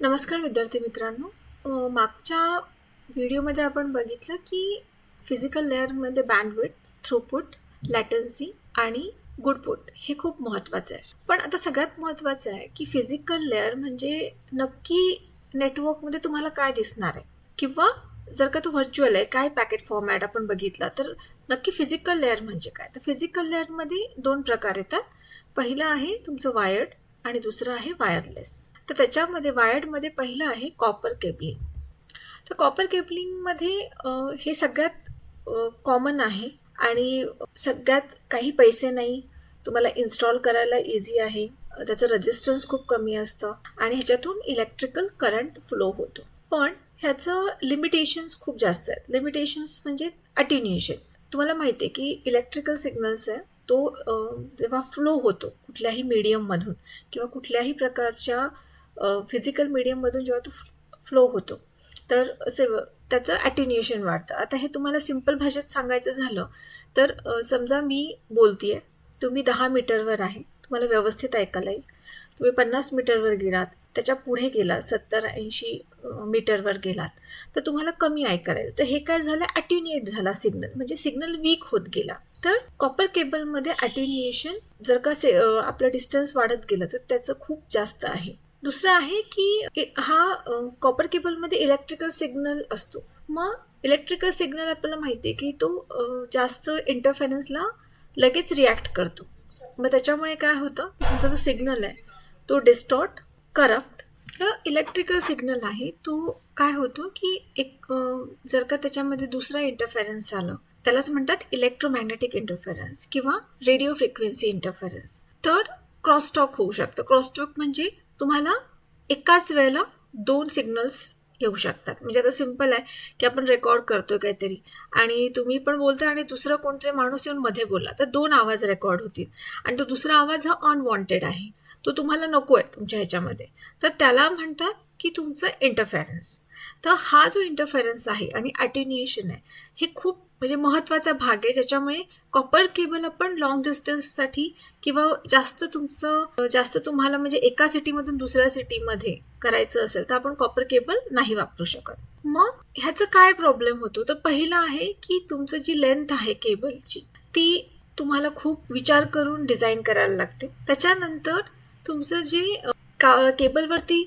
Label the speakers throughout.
Speaker 1: नमस्कार विद्यार्थी मित्रांनो. मागच्या व्हिडिओमध्ये आपण बघितलं की फिजिकल लेअरमध्ये बँडविड थ्रूपुट लॅटन्सी आणि गुडपुट हे खूप महत्त्वाचं आहे. पण आता सगळ्यात महत्त्वाचं आहे की फिजिकल लेअर म्हणजे नक्की नेटवर्कमध्ये तुम्हाला काय दिसणार आहे? किंवा जर का तो व्हर्च्युअल आहे काय पॅकेट फॉर्मॅट आपण बघितला तर नक्की फिजिकल लेअर म्हणजे काय? तर फिजिकल लेअरमध्ये दोन प्रकार येतात. पहिलं आहे तुमचं वायर्ड आणि दुसरं आहे वायरलेस तर त्याच्यामध्ये वायर्डमध्ये पहिलं आहे कॉपर केबलिंग. तर कॉपर केबलिंगमध्ये हे सगळ्यात कॉमन आहे आणि सगळ्यात काही पैसे नाही. तुम्हाला इन्स्टॉल करायला इझी आहे. त्याचं रेजिस्टन्स खूप कमी असतं आणि ह्याच्यातून इलेक्ट्रिकल करंट फ्लो होतो. पण ह्याचं लिमिटेशन्स खूप जास्त आहेत. लिमिटेशन्स म्हणजे अटिन्युएशन तुम्हाला माहिती आहे की इलेक्ट्रिकल सिग्नल्स आहे तो जेव्हा फ्लो होतो कुठल्याही मीडियममधून किंवा कुठल्याही प्रकारच्या फिजिकल मीडियममधून जेव्हा तो फ्लो होतो तर असे त्याचं ॲटिन्युएशन वाढतं. आता हे तुम्हाला सिंपल भाषेत सांगायचं झालं तर समजा मी बोलतीये तुम्ही दहा मीटरवर आहे तुम्हाला व्यवस्थित ऐकायला येईल. तुम्ही पन्नास मीटरवर गेलात त्याच्या पुढे गेलात सत्तर ऐंशी मीटरवर गेलात तर तुम्हाला कमी ऐकायला येईल. तर हे काय झालं? ॲटिन्युएट झाला सिग्नल म्हणजे सिग्नल वीक होत गेला. तर कॉपर केबलमध्ये ॲटिन्युएशन जर का से आपलं डिस्टन्स वाढत गेलं तर त्याचं खूप जास्त आहे. दुसरं आहे की हा कॉपर केबलमध्ये इलेक्ट्रिकल सिग्नल असतो. मग इलेक्ट्रिकल सिग्नल आपल्याला माहिती आहे की तो जास्त इंटरफेरन्सला लगेच रिॲक्ट करतो. मग त्याच्यामुळे काय होतं तुमचा जो सिग्नल आहे तो डिस्टॉर्ट करप्ट तर इलेक्ट्रिकल सिग्नल आहे तो काय होतो की एक जर का त्याच्यामध्ये दुसरा इंटरफेरन्स आलं त्यालाच म्हणतात इलेक्ट्रोमॅग्नेटिक इंटरफेरन्स किंवा रेडिओ फ्रिक्वेन्सी इंटरफेरन्स तर क्रॉसटॉक होऊ शकतं. क्रॉसटॉक म्हणजे तुम्हाला एकाच वेळेला दोन सिग्नल्स येऊ शकतात. म्हणजे आता सिंपल आहे की आपण रेकॉर्ड करतोय काहीतरी आणि तुम्ही पण बोलता आणि दुसरा कोणतरी माणूस येऊन मध्ये बोलला तर दोन आवाज रेकॉर्ड होतील. आणि तो दुसरा आवाज हा अनवॉन्टेड आहे. तो तुम्हाला नको आहे तुमच्या ह्याच्यामध्ये. तर त्याला म्हणतात की तुमचं इंटरफेरन्स तर हा जो इंटरफेरन्स आहे आणि अटेन्युएशन आहे हे खूप म्हणजे महत्त्वाचा भाग आहे. ज्याच्यामुळे कॉपर केबल आपण लॉंग डिस्टन्ससाठी किंवा जास्त तुमचं जास्त तुम्हाला म्हणजे एका सिटीमधून दुसऱ्या सिटीमध्ये करायचं असेल तर आपण कॉपर केबल नाही वापरू शकत. मग ह्याचं काय प्रॉब्लेम होतो? तर पहिला आहे की तुमचं जी लेंथ आहे केबलची ती तुम्हाला खूप विचार करून डिझाईन करायला लागते. त्याच्यानंतर तुमचं जे का केबलवरती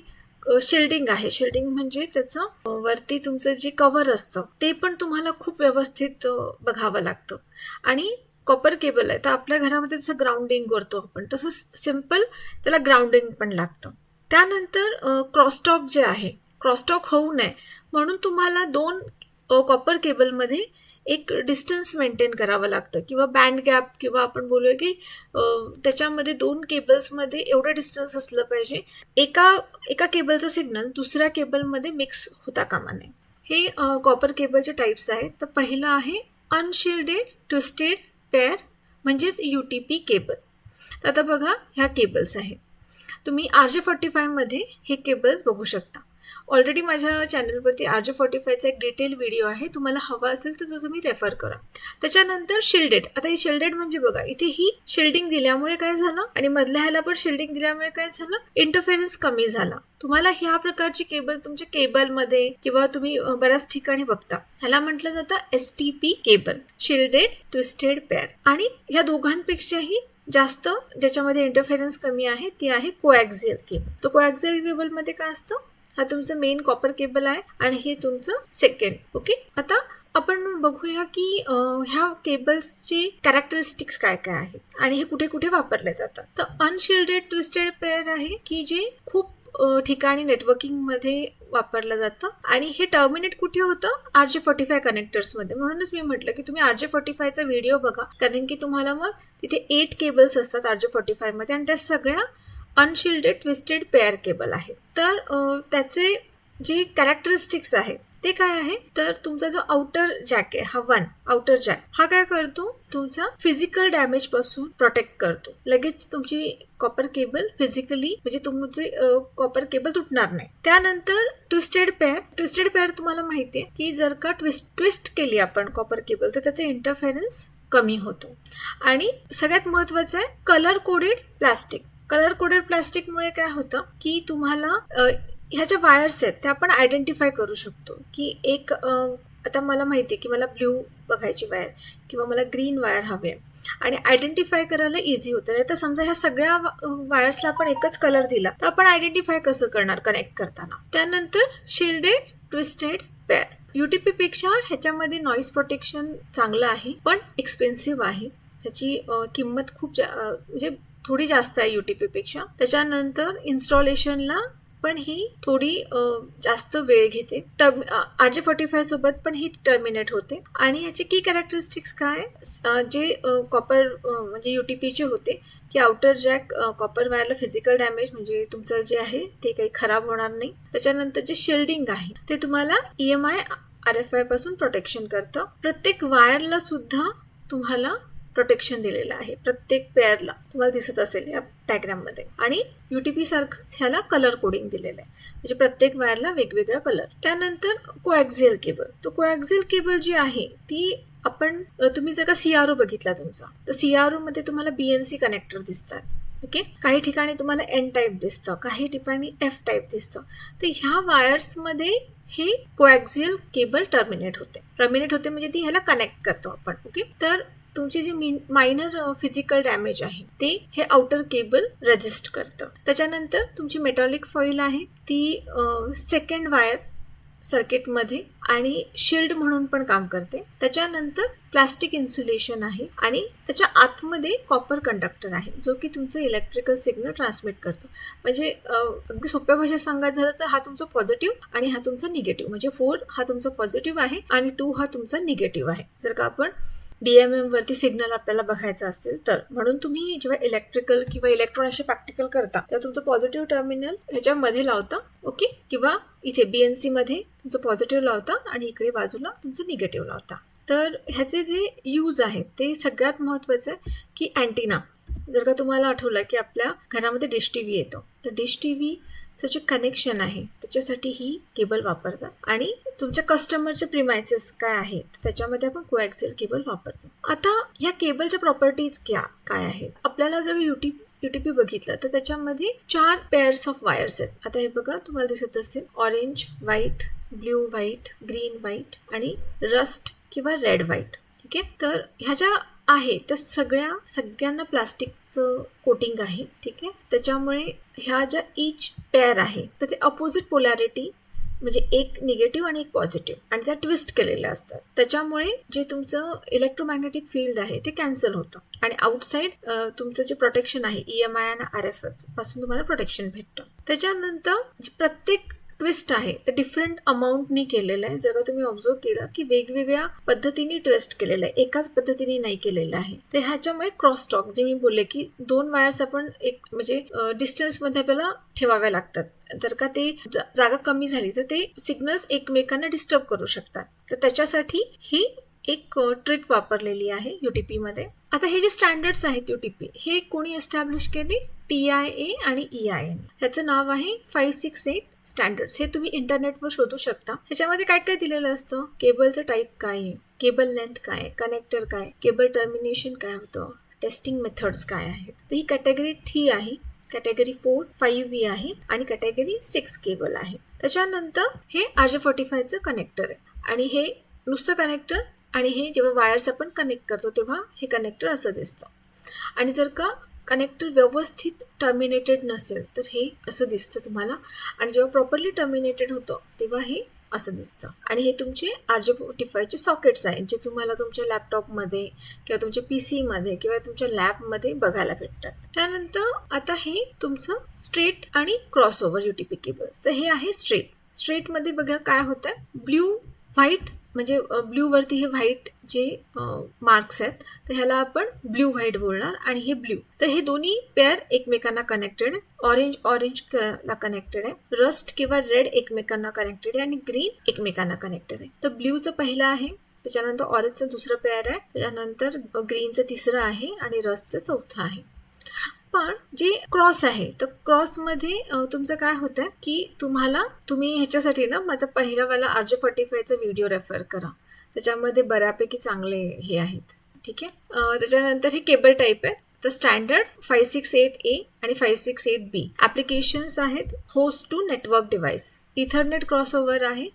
Speaker 1: शिल्डिंग आहे. शिल्डिंग म्हणजे त्याचं वरती तुमचं जे कव्हर असतं ते पण तुम्हाला खूप व्यवस्थित बघावं लागतं. आणि कॉपर केबल आहे. तर आपल्या घरामध्ये जसं ग्राउंडिंग करतो आपण तसं सिंपल त्याला ग्राउंडिंग पण लागतं. त्यानंतर क्रॉसटॉक जे आहे क्रॉसटॉक होऊ नये. म्हणून तुम्हाला दोन कॉपर केबलमध्ये एक डिस्टन्स मेंटेन करावं लागतं. किंवा बँड गॅप किंवा आपण बोलूया की त्याच्यामध्ये दोन केबल्समध्ये एवढं डिस्टन्स असलं पाहिजे. एका एका केबलचं सिग्नल दुसऱ्या केबलमध्ये मिक्स होता कामा नये. हे कॉपर केबलचे टाईप्स आहेत. तर पहिलं आहे अनशिल्डेड ट्विस्टेड पेअर म्हणजेच यू टी पी केबल तर आता बघा ह्या केबल्स आहेत. तुम्ही आर जे फॉर्टी फायमध्ये हे केबल्स बघू शकता. ऑलरेडी माझ्या चॅनलवरती आर जे फॉर्टी फायचा एक डिटेल व्हिडिओ आहे. तुम्हाला हवा असेल तर तो तुम्ही रेफर करा. त्याच्यानंतर शिल्डेड आता ही शिल्डेड म्हणजे बघा इथे ही शिल्डिंग दिल्यामुळे काय झालं आणि मधल्या ह्याला पण शिल्डिंग दिल्यामुळे काय झालं? इंटरफेरन्स कमी झाला. तुम्हाला ह्या प्रकारची केबल तुमच्या केबलमध्ये किंवा तुम्ही बऱ्याच ठिकाणी बघता. ह्याला म्हटलं जातं S T P cable shielded twisted pair आणि ह्या दोघांपेक्षाही जास्त ज्याच्यामध्ये इंटरफेरन्स कमी आहे ती आहे कोॲक्झियल केबल तर कोॲक्झियल केबलमध्ये काय असतं? हा तुमचं मेन कॉपर केबल आहे आणि हे तुमचं सेकंड ओके आता आपण बघूया की ह्या केबल्सचे कॅरेक्टरिस्टिक्स काय काय आहेत आणि हे कुठे कुठे वापरले जातात. तर अनशिल्डेड ट्विस्टेड पेअर आहे की जे खूप ठिकाणी नेटवर्किंगमध्ये वापरलं जातं आणि हे टर्मिनेट कुठे होतं? आर जे फोर्टी फाय कनेक्टर्समध्ये म्हणूनच मी म्हटलं की तुम्ही आर जे फोर्टी फायचा व्हिडिओ बघा कारण की तुम्हाला मग तिथे एट केबल्स असतात आर जे फोर्टी फायमध्ये आणि त्या सगळ्या अनशिल्डेड ट्विस्टेड पेअर केबल आहे. तर त्याचे जे कॅरेक्टरिस्टिक्स आहेत ते काय आहे? तर तुमचा जो आउटर जॅक आहे हा वन आउटर जॅक हा काय करतो? तुमचा फिजिकल डॅमेजपासून प्रोटेक्ट करतो. लगेच तुमची कॉपर केबल फिजिकली म्हणजे तुमचे कॉपर केबल तुटणार नाही. त्यानंतर ट्विस्टेड पेअर ट्विस्टेड पेअर तुम्हाला माहिती आहे की जर का ट्विस्ट ट्विस्ट केली आपण कॉपर केबल तर त्याचे इंटरफेरन्स कमी होतो. आणि सगळ्यात महत्वाचं आहे colour coded plastic colour coded प्लास्टिकमुळे काय होतं की तुम्हाला ह्या ज्या वायर्स आहेत त्या आपण आयडेंटिफाय करू शकतो. की एक आता मला माहिती आहे की मला ब्ल्यू बघायची वायर किंवा मला ग्रीन वायर हवे आणि आयडेंटिफाय करायला इझी होतं. नाही तर समजा ह्या सगळ्या वायर्सला आपण एकच कलर दिला तर आपण आयडेंटिफाय कसं करणार कनेक्ट करताना? त्यानंतर शिल्डेड ट्विस्टेड पेअर युटीपी पेक्षा ह्याच्यामध्ये नॉईस प्रोटेक्शन चांगलं आहे पण एक्सपेन्सिव्ह आहे. ह्याची किंमत खूप जा- म्हणजे थोडी जास्त आहे यू टी पीपेक्षा त्याच्यानंतर इन्स्टॉलेशनला पण ही थोडी जास्त वेळ घेते. Term R J forty five सोबत पण ही टर्मिनेट होते. आणि याचे की कॅरेक्टरिस्टिक्स काय? जे कॉपर म्हणजे युटीपीचे होते की आउटर जॅक कॉपर वायरला फिजिकल डॅमेज म्हणजे तुमचं जे आहे ते काही खराब होणार नाही. त्याच्यानंतर जे शिल्डिंग आहे ते तुम्हाला E M I R F आयपासून protection करतं. प्रत्येक वायरला सुद्धा तुम्हाला प्रोटेक्शन दिलेलं आहे. प्रत्येक पेअरला तुम्हाला दिसत असेल या डायग्राममध्ये. आणि युटीपी सारखंच ह्याला कलर कोडिंग दिलेलं आहे. म्हणजे प्रत्येक वायरला वेगवेगळा कलर त्यानंतर कोएक्झियल केबल तो कोएक्झियल केबल जी आहे ती आपण तुम्ही जर का सीआरओ बघितला तुमचा तर सीआरओ मध्ये तुम्हाला बीएनसी कनेक्टर दिसतात. ओके? काही ठिकाणी तुम्हाला एन टाईप दिसतं काही ठिकाणी एफ टाईप दिसतं. तर ह्या वायर्समध्ये हे कोएक्झियल केबल टर्मिनेट होते. टर्मिनेट होते म्हणजे ती ह्याला कनेक्ट करतो आपण. ओके? तर तुमची जी मायनर फिजिकल डॅमेज आहे ते हे आउटर केबल रजिस्ट करतं. त्याच्यानंतर तुमची मेटॉलिक फॉईल आहे ती सेकंड वायर सर्किटमध्ये आणि शिल्ड म्हणून पण काम करते. त्याच्यानंतर प्लास्टिक इन्सुलेशन आहे आणि त्याच्या आतमध्ये कॉपर कंडक्टर आहे जो की तुमचं इलेक्ट्रिकल सिग्नल ट्रान्समिट करतो. म्हणजे अगदी सोप्या भाषेत सांगायचं झालं तर हा तुमचा पॉझिटिव्ह आणि हा तुमचा निगेटिव्ह म्हणजे फोर हा तुमचा पॉझिटिव्ह आहे आणि टू हा तुमचा निगेटिव्ह आहे. जर का आपण डीएमएम वरती सिग्नल आपल्याला बघायचा असेल तर. म्हणून तुम्ही जेव्हा इलेक्ट्रिकल किंवा इलेक्ट्रॉन असे प्रॅक्टिकल करता तेव्हा तुमचं पॉझिटिव्ह टर्मिनल ह्याच्यामध्ये लावता ओके किंवा इथे बीएनसी मध्ये तुमचं पॉझिटिव्ह लावता आणि इकडे बाजूला तुमचं निगेटिव्ह लावता. तर ह्याचे जे यूज आहेत ते सगळ्यात महत्वाचं आहे की अँटिना जर का तुम्हाला आठवलं की आपल्या घरामध्ये डिश टी व्ही येतो तर डिश टी व्ही जे कनेक्शन आहे त्याच्यासाठी ही केबल वापरतात. आणि तुमच्या कस्टमरचे प्रिमायसेस काय आहेत त्याच्यामध्ये आपण कोएक्सेल केबल वापरतो. आता ह्या केबलच्या प्रॉपर्टीज क्या काय आहेत? आपल्याला जर युटी युटीपी बघितलं तर त्याच्यामध्ये चार पेअर्स ऑफ वायर्स आहेत. आता हे बघा तुम्हाला दिसत असेल orange white blue white green white आणि रस्ट किंवा रेड व्हाईट ठीक आहे? तर ह्या ज्या आहे. त्या सगळ्या सगळ्यांना प्लास्टिकचं कोटिंग आहे ठीक आहे? त्याच्यामुळे ह्या ज्या इच पेअर आहे तर ते अपोजिट पोलॅरिटी म्हणजे एक निगेटिव्ह आणि एक पॉझिटिव्ह आणि त्या ट्विस्ट केलेल्या असतात. त्याच्यामुळे जे तुमचं इलेक्ट्रोमॅग्नेटिक फील्ड आहे ते कॅन्सल होतं. आणि आउटसाईड तुमचं जे प्रोटेक्शन आहे ई एम आय आणि आर एफपासून तुम्हाला प्रोटेक्शन भेटतं. त्याच्यानंतर जे प्रत्येक ट्विस्ट आहे. ते डिफरंट अमाऊंटनी केलेलं आहे. जर तुम्ही ऑब्झर्व केलं की वेगवेगळ्या पद्धतीने ट्विस्ट केलेलं आहे. एकाच पद्धतीने नाही केलेलं आहे. तर ह्याच्यामुळे क्रॉस टॉक जे मी बोलले की दोन वायर्स आपण एक म्हणजे डिस्टन्समध्ये आपल्याला ठेवाव्या लागतात. जर का ते जा- जागा कमी झाली तर ते सिग्नल्स एकमेकांना डिस्टर्ब करू शकतात. तर त्याच्यासाठी ही एक ट्रिक वापरलेली आहे युटीपी मध्ये. आता हे जे स्टँडर्ड्स आहेत युटीपी हे कोणी एस्टॅब्लिश केले? टी आय ए आणि ई आय एन ह्याचं नाव आहे फाईव्ह सिक्स एट स्टँडर्ड्स हे तुम्ही इंटरनेटवर शोधू शकता. ह्याच्यामध्ये काय काय दिलेलं असतं? केबलचं टाईप काय? आहे केबल लेंथ काय? आहे कनेक्टर काय? केबल टर्मिनेशन काय होतं? टेस्टिंग मेथड्स काय आहेत? तर ही कॅटेगरी थ्री आहे. कॅटेगरी फोर फाईव्ह व्ही आहे आणि कॅटेगरी सिक्स केबल आहे. त्याच्यानंतर हे आर जे फोर्टी फायचं कनेक्टर आहे. आणि हे नुसतं कनेक्टर आणि हे जेव्हा वायर्स आपण कनेक्ट करतो तेव्हा हे कनेक्टर असं दिसतं. आणि जर का कनेक्टर व्यवस्थित टर्मिनेटेड नसेल तर हे असं दिसतं तुम्हाला. आणि जेव्हा प्रॉपरली टर्मिनेटेड होतं तेव्हा हे असं दिसतं. आणि हे तुमचे आर जे फोर्टी फायचे सॉकेट्स आहेत जे तुम्हाला तुमच्या लॅपटॉपमध्ये किंवा तुमच्या पी सीमध्ये किंवा तुमच्या लॅबमध्ये बघायला भेटतात. त्यानंतर आता हे तुमचं स्ट्रेट आणि क्रॉस ओव्हर युटीपी केबल्स तर हे आहे स्ट्रेट स्ट्रेटमध्ये बघा काय होतं ब्ल्यू व्हाईट म्हणजे ब्ल्यूवरती हे व्हाईट जे मार्क्स आहेत तर ह्याला आपण ब्ल्यू व्हाईट बोलणार आणि हे ब्ल्यू तर हे दोन्ही पेअर एकमेकांना कनेक्टेड आहे. ऑरेंज ऑरेंज ला कनेक्टेड आहे. रस्ट किंवा रेड एकमेकांना कनेक्टेड आहे आणि ग्रीन एकमेकांना कनेक्टेड आहे. तर ब्ल्यूचं पहिलं आहे त्याच्यानंतर ऑरेंजचं दुसरं पेअर आहे त्याच्यानंतर ग्रीनचं तिसरं आहे आणि रस्टचं चौथं आहे. पण जे क्रॉस आहे तर क्रॉसमध्ये तुमचं काय होतं की तुम्हाला तुम्ही ह्याच्यासाठी ना माझा पहिलावाला आर जे फॉर्टी फायचा व्हिडिओ रेफर करा. त्याच्यामध्ये बऱ्यापैकी चांगले हे आहेत. ठीक आहे? त्याच्यानंतर हे केबल टाईप आहे. तर standard five six eight A आणि five six eight B applications आहेत host to network device Ethernet crossover आहे.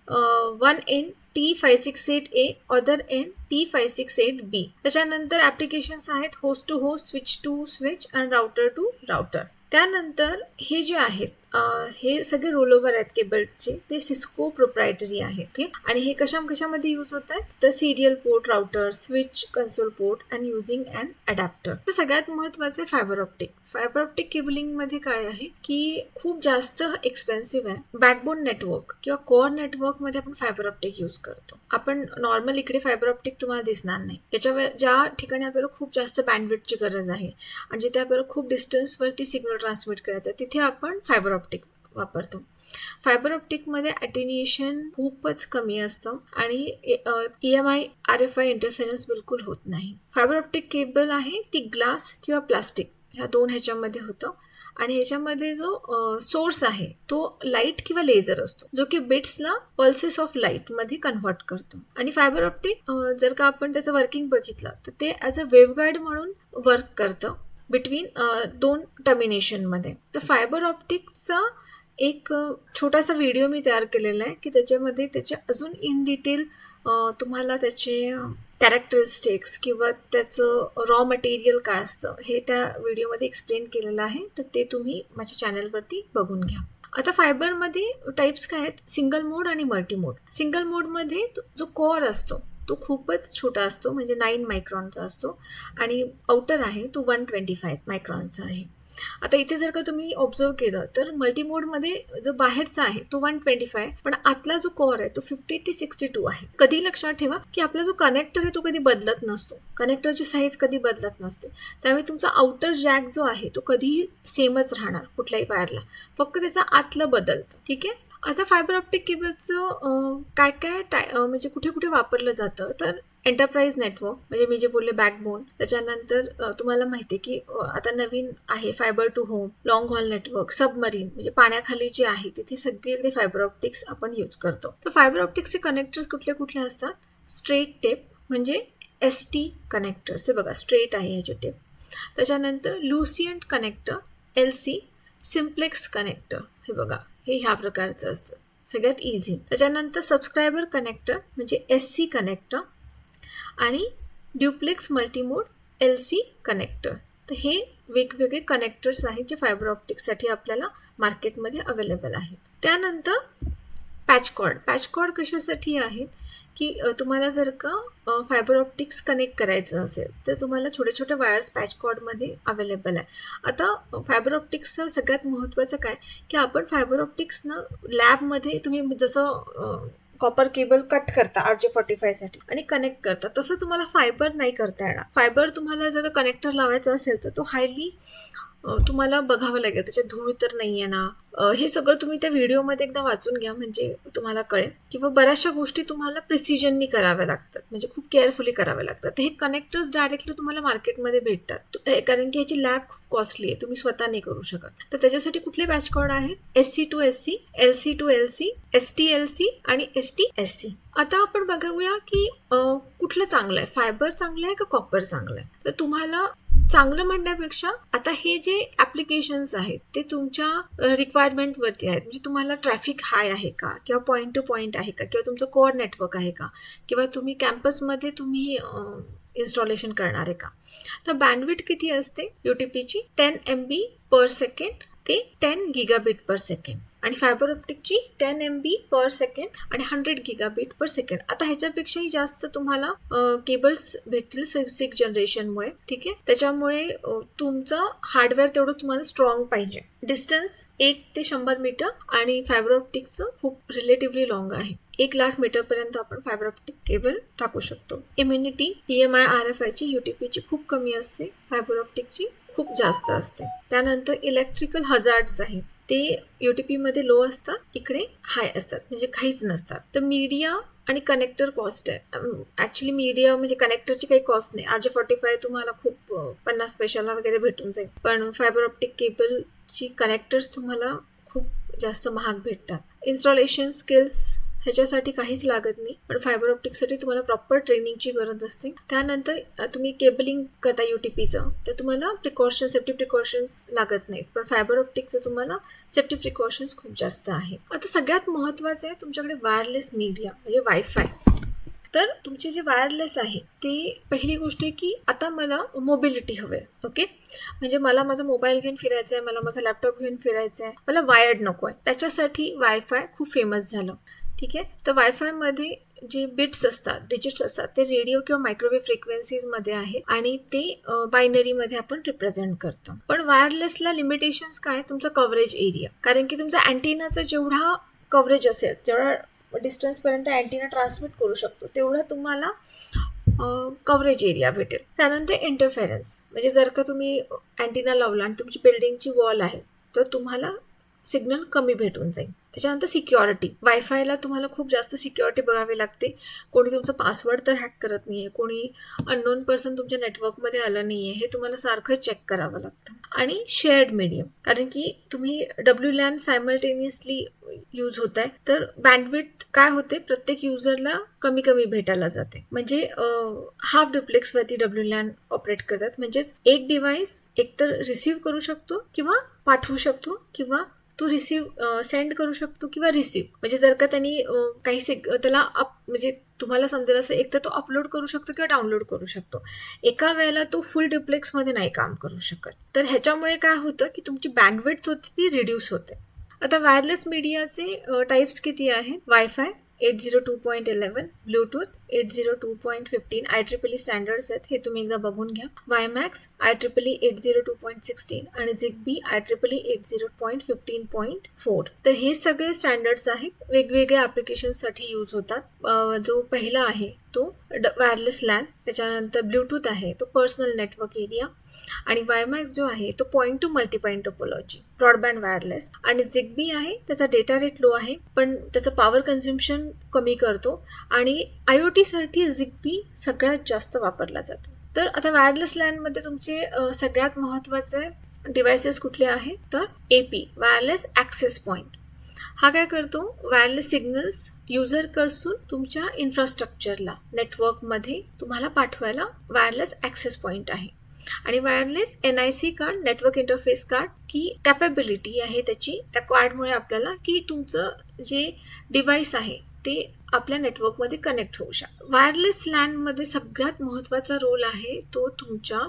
Speaker 1: One N T five six eight A other N T five six eight B त्याच्यानंतर applications आहेत host to host switch to switch and router to router त्यानंतर हे जे आहेत हे सगळे role over आहेत केबलचे ते सिस्को प्रोप्रायटरी आहे ओके आणि हे कशा कशामध्ये यूज होत आहेत? तर serial port router switch console port and using and adapter तर सगळ्यात महत्वाचं आहे फायबर ऑप्टिक फायबर ऑप्टिक केबलिंगमध्ये काय आहे? की खूप जास्त एक्सपेन्सिव्ह आहे. बॅकबोन नेटवर्क किंवा कोअर नेटवर्कमध्ये आपण फायबर ऑप्टिक यूज करतो. आपण नॉर्मल इकडे फायबर ऑप्टिक तुम्हाला दिसणार नाही. त्याच्या ज्या ठिकाणी आपल्याला खूप जास्त बँडविडची गरज आहे आणि जिथे आपल्याला खूप डिस्टन्सवरती सिग्नल ट्रान्समिट करायचं आहे, तिथे आपण फायबर ऑप्टिक वापरतो. फायबर ऑप्टिकमध्ये अटेन्युएशन खूपच कमी असतं आणि E M I R F I interference बिलकुल होत नाही. फायबर ऑप्टिक केबल आहे ती ग्लास किंवा प्लास्टिक ह्या दोन ह्याच्यामध्ये होतं. आणि ह्याच्यामध्ये जो सोर्स आहे तो लाइट किंवा लेझर असतो जो की बिट्सला पल्सेस ऑफ लाइटमध्ये कन्व्हर्ट करतो. आणि फायबर ऑप्टिक जर का आपण त्याचं वर्किंग बघितलं तर ते ॲज अ वेवगाईड म्हणून वर्क करतं. बिटवीन दोन टर्मिनेशनमध्ये तर फायबर ऑप्टिकचा एक छोटासा व्हिडिओ मी तयार केलेला आहे की त्याच्यामध्ये त्याचे अजून इन डिटेल तुम्हाला त्याचे कॅरेक्टरिस्टिक्स किंवा त्याचं रॉ मटेरियल काय असतं हे त्या व्हिडिओमध्ये एक्सप्लेन केलेलं आहे. तर ते तुम्ही माझ्या चॅनलवरती बघून घ्या. आता फायबरमध्ये टाईप्स काय आहेत? सिंगल मोड आणि मल्टी मोड सिंगल मोडमध्ये तो- जो कोअर असतो तो खूपच छोटा असतो म्हणजे नाईन मायक्रॉनचा असतो. आणि आउटर आहे तो वन ट्वेंटी फाय मायक्रॉनचा आहे. आता इथे जर का तुम्ही ऑब्झर्व केलं तर मल्टी मोडमध्ये जो बाहेरचा आहे तो वन ट्वेंटी फाय पण आतला जो कोअर आहे तो फिफ्टी ते सिक्स्टी टू आहे. कधी लक्षात ठेवा की आपला जो कनेक्टर आहे तो कधी बदलत नसतो. कनेक्टरची साईज कधी बदलत नसते. त्यामुळे तुमचा आउटर जॅक जो आहे तो कधीही सेमच राहणार कुठल्याही वायरला फक्त त्याचा आतलं बदलतं. ठीक आहे? आता फायबर ऑप्टिक केबलचं काय काय टाय म्हणजे कुठे कुठे वापरलं जातं? तर एंटरप्राइज नेटवर्क म्हणजे मी जे बोलले बॅकबोन त्याच्यानंतर तुम्हाला माहिती आहे की आता नवीन आहे fibre to home long haul network submarine म्हणजे पाण्याखाली जे आहे तिथे सगळीकडे फायबर ऑप्टिक्स आपण यूज करतो. तर फायबर ऑप्टिक्सचे कनेक्टर्स कुठले कुठले असतात? स्ट्रेट टेप म्हणजे एस टी कनेक्टर्स हे बघा स्ट्रेट आहे ह्याचे टेप त्याच्यानंतर Lucent connector L C simplex connector हे बघा हे ह्या प्रकारचं असतं. सगळ्यात इझी त्याच्यानंतर सबस्क्रायबर कनेक्टर म्हणजे एस सी कनेक्टर आणि duplex multimode L C connector तर हे वेगवेगळे कनेक्टर्स आहेत जे फायबर ऑप्टिक्ससाठी आपल्याला मार्केटमध्ये अवेलेबल आहेत. त्यानंतर पॅचकॉड पॅचकॉड कशासाठी आहेत? की तुम्हाला जर का फायबर ऑप्टिक्स कनेक्ट करायचं असेल तर तुम्हाला छोटे छोटे वायर्स पॅचकॉडमध्ये अवेलेबल आहे. आता फायबर ऑप्टिक्सचं सगळ्यात महत्त्वाचं काय? की आपण फायबर ऑप्टिक्सनं लॅबमध्ये तुम्ही जसं कॉपर केबल कट करता आर जे फॉर्टी फायसाठी आणि कनेक्ट करता तसं तुम्हाला फायबर नाही करता येणार. फायबर तुम्हाला जर कनेक्टर लावायचा असेल तर तो हायली तुम्हाला बघावं लागेल त्याच्यात धूळ तर नाही आहे ना हे सगळं तुम्ही त्या व्हिडिओमध्ये एकदा वाचून घ्या म्हणजे तुम्हाला कळेल. किंवा बऱ्याचशा गोष्टी तुम्हाला प्रिसिजननी कराव्या लागतात म्हणजे खूप केअरफुली कराव्या लागतात. तर हे कनेक्टर्स डायरेक्टली तुम्हाला मार्केटमध्ये भेटतात. हे- कारण की ह्याची लॅब खूप कॉस्टली आहे तुम्ही स्वतः नाही करू शकत. तर त्याच्यासाठी कुठले बॅच कॉर्ड आहेत S C to S C L C to L C S T L C आणि एस टी एस सी आता आपण बघूया की कुठलं चांगलं आहे? फायबर चांगलं आहे का कॉपर चांगलं आहे? तर तुम्हाला चांगलं म्हणण्यापेक्षा आता हे जे ऍप्लिकेशन्स आहेत ते तुमच्या रिक्वायरमेंट वरती आहेत. म्हणजे तुम्हाला ट्रॅफिक हाय आहे का? किंवा पॉईंट टू पॉईंट आहे का? किंवा तुमचं कोअर नेटवर्क आहे का? किंवा तुम्ही कॅम्पसमध्ये तुम्ही इन्स्टॉलेशन करणार आहे का? तर बँडविट किती असते? युटीपीची ten M B per second ते टेन गिगाबिट पर सेकंड आणि fibre ऑप्टिकची ten M B per second आणि हंड्रेड गिगाबीट पर सेकंड आता ह्याच्यापेक्षाही जास्त तुम्हाला केबल्स भेटतील सिक्स जनरेशनमुळे ठीक आहे? त्याच्यामुळे तुमचं हार्डवेअर तेवढं तुम्हाला स्ट्रॉंग पाहिजे. डिस्टन्स एक ते शंभर मीटर आणि फायबर ऑप्टिकचं खूप रिलेटिव्हली लॉंग आहे. एक लाख मीटर पर्यंत आपण फायबर ऑप्टिक केबल टाकू शकतो. Immunity E M I R F आयची युटीपीची खूप कमी असते. फायबर ऑप्टिकची खूप जास्त असते. त्यानंतर इलेक्ट्रिकल हजार्ड्स आहेत. ते युटीपी मध्ये लो असतात इकडे हाय असतात म्हणजे काहीच नसतात. तर मीडिया आणि कनेक्टर कॉस्ट आहे. ऍक्च्युली मीडिया म्हणजे कनेक्टरची काही कॉस्ट नाही. आर जे फॉर्टी फाय तुम्हाला खूप पन्नास पैशाला वगैरे भेटून जाईल. पण फायबर ऑप्टिक केबलची कनेक्टर्स तुम्हाला खूप जास्त महाग भेटतात. इन्स्टॉलेशन स्किल्स ह्याच्यासाठी काहीच लागत नाही. पण फायबर ऑप्टिकसाठी तुम्हाला प्रॉपर ट्रेनिंगची गरज असते. त्यानंतर तुम्ही केबलिंग करता यू टी पीचं तर तुम्हाला प्रिकॉशन सेफ्टी प्रिकॉशन्स लागत नाहीत. पण फायबर ऑप्टिकचं तुम्हाला सेफ्टी प्रिकॉशन्स खूप जास्त आहे. आता सगळ्यात महत्त्वाचं आहे तुमच्याकडे वायरलेस मीडिया म्हणजे वायफाय तर तुमचे जे वायरलेस आहे ते पहिली गोष्ट आहे की आता मला मोबिलिटी हवे ओके म्हणजे मला माझा मोबाईल घेऊन फिरायचा आहे मला माझा लॅपटॉप घेऊन फिरायचा आहे मला वायर्ड नको आहे त्याच्यासाठी वायफाय खूप फेमस झालं. ठीक आहे? तर वायफायमध्ये जे बिट्स असतात डिजिट्स असतात ते रेडिओ किंवा मायक्रोवेव्ह फ्रिक्वेन्सीजमध्ये आहे आणि ते बायनरीमध्ये आपण रिप्रेझेंट करतो. पण वायरलेसला लिमिटेशन्स काय? तुमचं कव्हरेज एरिया कारण की तुमचा अँटिनाचा जेवढा कव्हरेज असेल जेवढा डिस्टन्सपर्यंत अँटीना ट्रान्समिट करू शकतो तेवढा तुम्हाला कव्हरेज एरिया भेटेल. त्यानंतर इंटरफेरन्स म्हणजे जर का तुम्ही अँटिना लावला आणि तुमची बिल्डिंगची वॉल आहे तर तुम्हाला सिग्नल कमी भेटून जाईल. त्याच्यानंतर सिक्युरिटी वायफायला तुम्हाला खूप जास्त सिक्युरिटी बघावी लागते. कोणी तुमचं पासवर्ड तर हॅक करत नाही आहे कोणी अननोन पर्सन तुमच्या नेटवर्कमध्ये आलं नाही आहे हे तुम्हाला सारखं चेक करावं लागतं. आणि शेअर्ड मीडियम कारण की तुम्ही डब्ल्यू लॅन सायमल्टेनियसली यूज होत आहे तर बँडविथ काय होते? प्रत्येक युजरला कमी कमी भेटायला जाते. म्हणजे हाफ डुप्लेक्सवरती डब्ल्यू लॅन ऑपरेट करतात. म्हणजेच एक डिव्हाइस एकतर रिसीव्ह करू शकतो किंवा पाठवू शकतो किंवा तो रिसीव्ह सेंड करू शकतो किंवा रिसीव्ह म्हणजे जर का त्यांनी काही से त्याला अप म्हणजे तुम्हाला समजेल असं एक तर तो अपलोड करू शकतो किंवा डाउनलोड करू शकतो. एका वेळेला तो फुल डिप्लेक्समध्ये नाही काम करू शकत. तर ह्याच्यामुळे काय होतं की तुमची बँडविड्थ होती ती रिड्यूस होते. आता वायरलेस मीडियाचे टाईप्स किती आहेत? WiFi eight zero two point eleven Bluetooth eight zero two point fifteen I triple E standards आहेत हे तुम्ही एकदा बघून घ्या. WiMAX I triple E eight zero two point sixteen आणि ZigBee I triple E eight zero point fifteen point four. तर हे सगळे स्टँडर्ड्स आहेत वेगवेगळ्या ॲप्लिकेशनसाठी यूज होतात. जो पहिला आहे तो वायरलेस लॅन त्याच्यानंतर ब्लूटूथ आहे तो पर्सनल नेटवर्क एरिया आणि वायमॅक्स जो आहे तो point to multipoint topology broadband wireless आणि झिगबी आहे त्याचा डेटा रेट लो आहे पण त्याचं पॉवर कन्झ्युम्शन कमी करतो आणि आय ओ टीसाठी झिगबी सगळ्यात जास्त वापरला जातो. तर आता वायरलेस लॅनमध्ये तुमचे सगळ्यात महत्त्वाचे डिव्हायसेस कुठले आहेत तर A P wireless access point हा काय करतो? वायरलेस सिग्नल्स युजरकडसून तुमच्या इन्फ्रास्ट्रक्चरला नेटवर्कमध्ये तुम्हाला पाठवायला वायरलेस ॲक्सेस पॉईंट आहे. आणि wireless N I C card network interface card की कॅपेबिलिटी आहे त्याची. त्या कार्डमुळे आपल्याला की तुमचं जे डिव्हाइस आहे ते आपल्या नेटवर्कमध्ये कनेक्ट होऊ शकतात वायरलेस लॅनमध्ये सगळ्यात महत्त्वाचा रोल आहे तो तुमच्या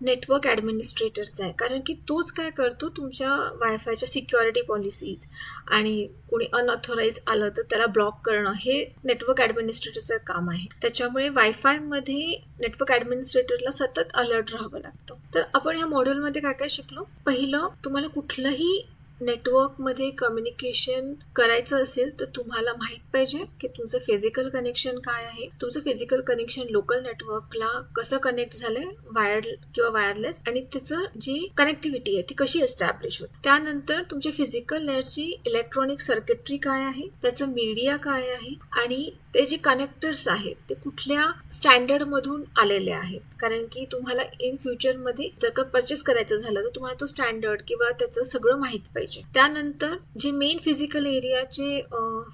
Speaker 1: नेटवर्क ॲडमिनिस्ट्रेटरचा आहे. कारण की तोच काय करतो तुमच्या वायफायच्या सिक्युरिटी पॉलिसीज आणि कोणी अनऑथोराईज आलं तर त्याला ब्लॉक करणं हे नेटवर्क ॲडमिनिस्ट्रेटरचं काम आहे. त्याच्यामुळे वायफायमध्ये नेटवर्क ॲडमिनिस्ट्रेटरला सतत अलर्ट राहावं लागतं. तर आपण ह्या मॉड्यूलमध्ये काय काय शिकलो? पहिलं तुम्हाला कुठलंही नेटवर्कमध्ये कम्युनिकेशन करायचं असेल तर तुम्हाला माहीत पाहिजे की तुमचं फिजिकल कनेक्शन काय आहे. तुमचं फिजिकल कनेक्शन लोकल नेटवर्कला कसं कनेक्ट झालंय वायर किंवा वायरलेस आणि त्याचं जी कनेक्टिव्हिटी आहे ती कशी एस्टॅब्लिश होते. त्यानंतर तुमच्या फिजिकल लेअरची इलेक्ट्रॉनिक सर्किटरी काय आहे त्याचं मीडिया काय आहे आणि ते जे कनेक्टर्स आहेत ते कुठल्या स्टँडर्ड मधून आलेले आहेत? कारण की तुम्हाला इन फ्युचरमध्ये जर का परचेस करायचं झालं तर तुम्हाला तो स्टँडर्ड किंवा त्याचं सगळं माहीत पाहिजे. त्यानंतर जे मेन फिजिकल एरियाचे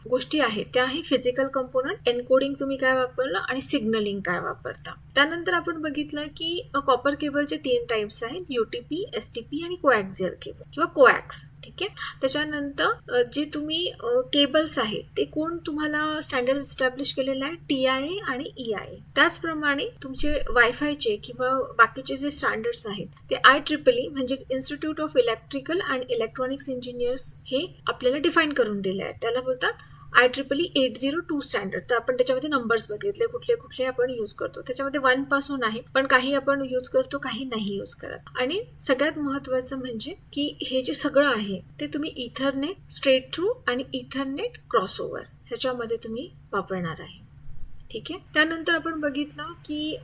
Speaker 1: गोष्टी आहेत त्या आहे फिजिकल कंपोनंट एनकोडिंग तुम्ही काय वापरलं आणि सिग्नलिंग काय वापरता. त्यानंतर आपण बघितलं की कॉपर केबलचे तीन टाइप्स आहेत युटीपी एस टी पी आणि कोॲक्झियल केबल किंवा कोएक्स ठीक आहे? त्याच्यानंतर जे तुम्ही केबल्स आहेत ते कोण तुम्हाला स्टँडर्ड एस्टॅब्लिश केलेलं आहे टी आय ए आणि ई आय ए त्याचप्रमाणे तुमचे वायफायचे किंवा बाकीचे जे स्टँडर्ड्स आहेत ते आय ट्रिपल ई म्हणजेच institute of electrical and electronics engineers हे आपल्याला डिफाईन करून दिले आहेत. त्याला बोलतात I triple E eight zero two standard तर आपण त्याच्यामध्ये नंबर्स बघितले कुठले कुठले आपण यूज करतो. त्याच्यामध्ये वनपासून आहे पण काही आपण यूज करतो काही नाही यूज करत. आणि सगळ्यात महत्वाचं म्हणजे की हे जे सगळं आहे ते तुम्ही इथरनेट स्ट्रेट थ्रू आणि इथरनेट क्रॉसओव्हर ह्याच्यामध्ये तुम्ही वापरणार आहे. ठीक आहे? त्यानंतर आपण बघितलं की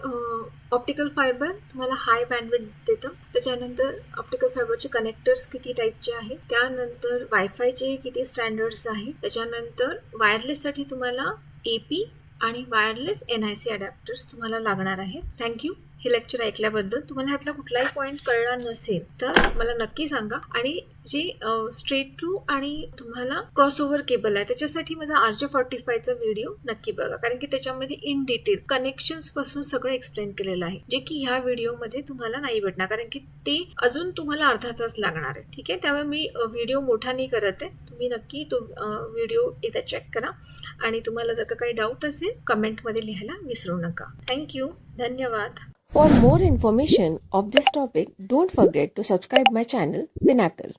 Speaker 1: ऑप्टिकल फायबर तुम्हाला हाय बँडविड देतं. त्याच्यानंतर ऑप्टिकल फायबरचे कनेक्टर्स किती टाईपचे आहेत? त्यानंतर वायफायचे किती स्टँडर्ड्स आहेत? त्याच्यानंतर वायरलेससाठी तुम्हाला ए पी आणि wireless N I C adapters तुम्हाला लागणार आहेत. थँक्यू हे लेक्चर ऐकल्याबद्दल तुम्हाला ह्यातला कुठलाही पॉईंट कळला नसेल तर मला नक्की सांगा. आणि जे स्ट्रेट टू आणि तुम्हाला क्रॉस ओव्हर केबल आहे त्याच्यासाठी माझा आर जे फॉर्टी फायचा व्हिडिओ नक्की बघा. कारण की त्याच्यामध्ये इन डिटेल कनेक्शन्सपासून सगळं एक्सप्लेन केलेलं आहे जे की ह्या व्हिडिओमध्ये तुम्हाला नाही भेटणार. कारण की ते अजून तुम्हाला अर्धा तास लागणार आहे. ठीक आहे? त्यामुळे मी व्हिडिओ मोठा नाही करत आहे. तुम्ही नक्की तो व्हिडिओ एकदा चेक करा. आणि तुम्हाला जर का काही डाऊट असेल कमेंटमध्ये लिहायला विसरू नका. Thank you धन्यवाद
Speaker 2: For more information of this topic, don't forget to subscribe my channel Pinnacle.